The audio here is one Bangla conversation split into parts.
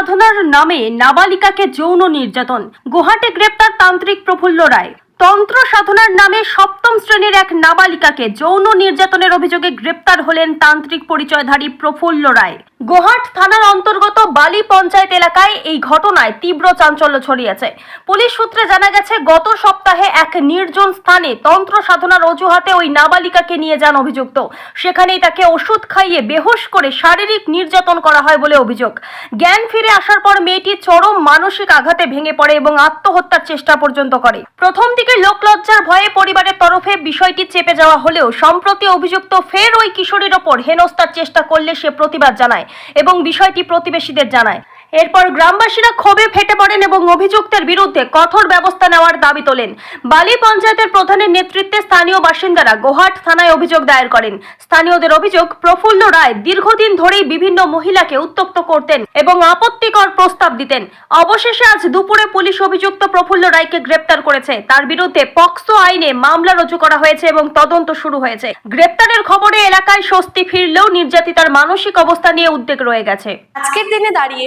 সাধনার নামে নাবালিকাকে যৌন নির্যাতন। গুহাটে গ্রেপ্তার তান্ত্রিক প্রফুল্ল রায়। তন্ত্র সাধনার নামে সপ্তম শ্রেণির এক নাবালিকাকে যৌন নির্যাতনের অভিযোগে গ্রেপ্তার হলেন তান্ত্রিক পরিচয়ধারী প্রফুল্ল রায়। গোহাট থানার অন্তর্গত বালি পঞ্চায়েত এলাকায় এই ঘটনায় তীব্র চাঞ্চল্য ছড়িয়েছে। পুলিশ সূত্রে জানা গেছে, গত সপ্তাহে এক নির্জন স্থানে তন্ত্র সাধনার অজুহাতে ওই নাবালিকাকে নিয়ে যান অভিযুক্ত। সেখানেই তাকে ওষুধ খাইয়ে বেহোশ করে শারীরিক নির্যাতন করা হয় বলে অভিযোগ। জ্ঞান ফিরে আসার পর মেয়েটি চরম মানসিক আঘাতে ভেঙে পড়ে এবং আত্মহত্যার চেষ্টা পর্যন্ত করে। প্রথম দিকে লোকলজ্জার ভয়ে পরিবারের তরফে বিষয়টি চেপে যাওয়া হলেও সম্প্রতি অভিযুক্ত ফের ওই কিশোরীর ওপর হেনস্থার চেষ্টা করলে সে প্রতিবাদ জানায়। এবং বিষয়টি প্রতিবেশীদের জানায়। এরপর গ্রামবাসীরা ক্ষোভে ফেটে পড়েন এবং অভিযুক্তের বিরুদ্ধে কঠোর ব্যবস্থা নেওয়ার দাবি তোলেন। বালি পঞ্চায়েতের প্রধানের নেতৃত্বে স্থানীয় বাসিন্দারা গোহাট থানায় অভিযোগ দায়ের করেন। স্থানীয়দের অভিযোগ, প্রফুল্ল রায় দীর্ঘদিন ধরেই বিভিন্ন মহিলাকে উত্তক্ত করতেন এবং আপত্তিকর প্রস্তাব দিতেন। অবশেষে আজ দুপুরে পুলিশ অভিযুক্ত প্রফুল্ল রায়কে গ্রেপ্তার করেছে। তার বিরুদ্ধে পক্সো আইনে মামলা রুজু করা হয়েছে এবং তদন্ত শুরু হয়েছে। গ্রেপ্তারের খবরে এলাকায় স্বস্তি ফিরলেও নির্যাতিতার মানসিক অবস্থা নিয়ে উদ্বেগ রয়ে গেছে। আজকের দিনে দাঁড়িয়ে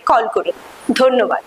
কল করুন। ধন্যবাদ।